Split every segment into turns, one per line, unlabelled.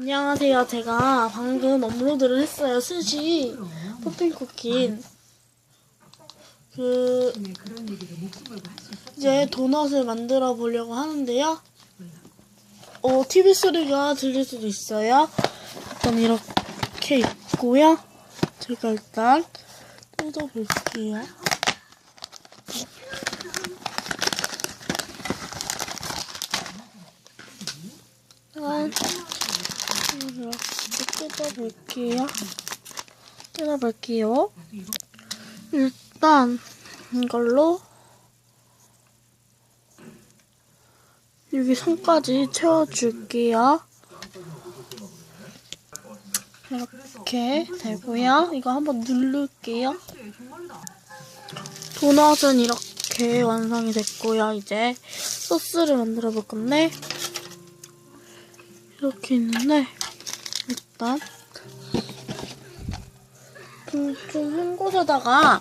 안녕하세요. 제가 방금 업로드를 했어요. 스시 포핑 쿠키. 그 이제 도넛을 만들어 보려고 하는데요. 어, TV 소리가 들릴 수도 있어요. 일단 이렇게 있고요. 제가 일단 뜯어볼게요. 일단 이렇게 뜯어볼게요. 뜯어볼게요. 일단 이걸로 여기 손까지 채워줄게요. 이렇게 되고요. 이거 한번 누를게요. 도넛은 이렇게 완성이 됐고요. 이제 소스를 만들어 볼 건데 이렇게 있는데 일단 좀, 좀한 곳에다가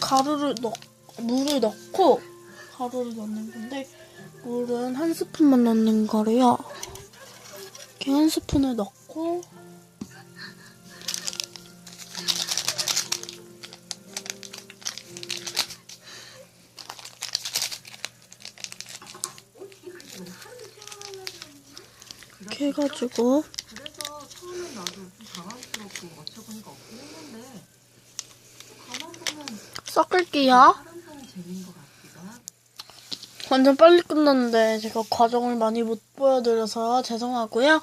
가루를 넣 물을 넣고 가루를 넣는 건데 물은 한 스푼만 넣는 거래요. 이렇게 한 스푼을 넣고 이렇게 해가지고
그래서 처음엔 나도 좀 당황스럽고 어처구니가 없긴 했는데 가만 보면
섞을게요.
사람사는 재미인 것 같기도 하고
완전 빨리 끝났는데 제가 과정을 많이 못 보여드려서 죄송하고요.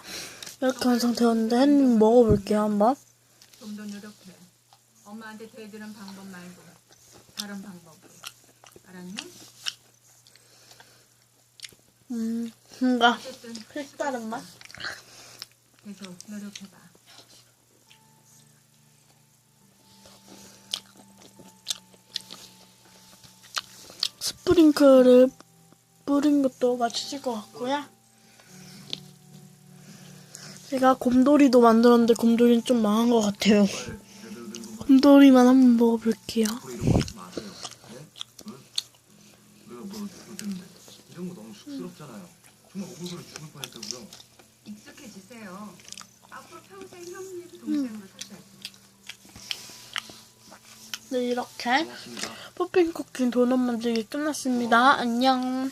이렇게 완성되었는데 한 먹어볼게요 한번.
좀 더 노력해. 엄마한테 대드는 방법 말고 다른 방법으로. 알았니?
음, 뭔가 색다른 맛?
계속 노력해봐.
스프링클을 뿌린 것도 맛있을 것 같고요. 제가 곰돌이도 만들었는데 곰돌이는 좀 망한 것 같아요. 곰돌이만 한번 먹어볼게요.
이런 거 너무 쑥스럽잖아요. 정말 억울해 죽을 뻔했다고요.
익숙해지세요. 앞으로 평생 형님 동생으로 사셔야지.
네, 이렇게. 뽀핑 쿠키 도넛 만들기 끝났습니다. 안녕.